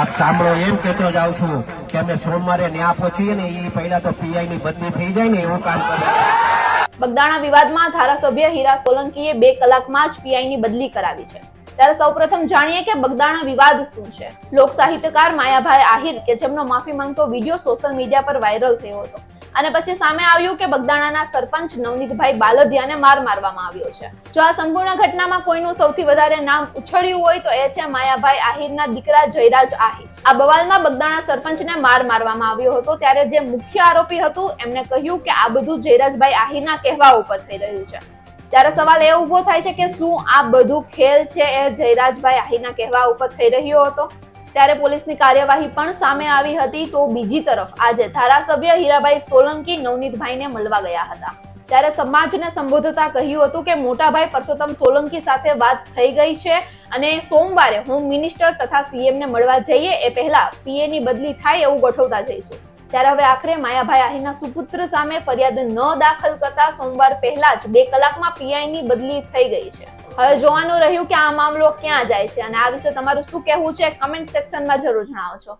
આપ સાંભળો, એમ કહેતો જાઉં છું કે અમે સોમવારે ન્યા પહોંચીએ ને એ પહેલા તો પીઆઈ ની બદલી થઈ જાય ને એવું કામ કરે. બગદાણા વિવાદમાં ધારાસભ્ય હીરા સોલંકીએ બે કલાકમાં જ પીઆઈની બદલી કરાવી છે. ત્યારે સૌપ્રથમ જાણીએ કે બગદાણા વિવાદ શું છે. લોક સાહિત્યકાર માયાભાઈ આહિર કે જેમનો માફી માંગતો વીડિયો સોશિયલ મીડિયા પર વાયરલ થયો હતો. અને પછી સામે આવ્યું કે બગદાણાના સરપંચ નવનીતભાઈ બાલદિયાને માર મારવામાં આવ્યો છે. જો આ સંપૂર્ણ ઘટનામાં કોઈનું સૌથી વધારે નામ ઉછળ્યું હોય તો એ છે માયાભાઈ આહિરના દીકરા જયરાજ આહિર આ બવાલમાં બગદાણા સરપંચને માર મારવામાં આવ્યો હતો ત્યારે જે મુખ્ય આરોપી હતું એમને કહ્યું કે આ બધું જયરાજભાઈ આહિરના કહેવા ઉપર થઈ રહ્યું છે. ત્યારે સવાલ એ ઊભો થાય છે કે શું આ બધું ખેલ છે એ જયરાજભાઈ આહિરના કહેવા ઉપર થઈ રહ્યો હતો? ત્યારે પોલીસની કાર્યવાહી પણ સામે આવી હતી તો બીજી તરફ આજે ધારાસભ્ય હીરાભાઈ સોલંકી નવનીતભાઈને મળવા ગયા હતા. ત્યારે સમાજને સંબોધતા કહ્યું હતું કે મોટાભાઈ પરસોત્તમ સોલંકી સાથે વાત થઈ ગઈ છે અને સોમવારે હોમ મિનિસ્ટર તથા સીએમને મળવા જઈએ એ પહેલા પીએ ની બદલી થાય એવું ગોઠવતા જઈશું. ત્યારે હવે આખરે માયાભાઈ આહિરના સુપુત્ર સામે ફરિયાદ ન દાખલ કરતા સોમવાર પહેલા જ બે કલાકમાં પીઆઈ ની બદલી થઈ ગઈ છે. હવે જોવાનું રહ્યું કે આ મામલો ક્યાં જાય છે અને આ વિશે તમારું શું કહેવું છે કમેન્ટ સેક્શનમાં જરૂર જણાવજો.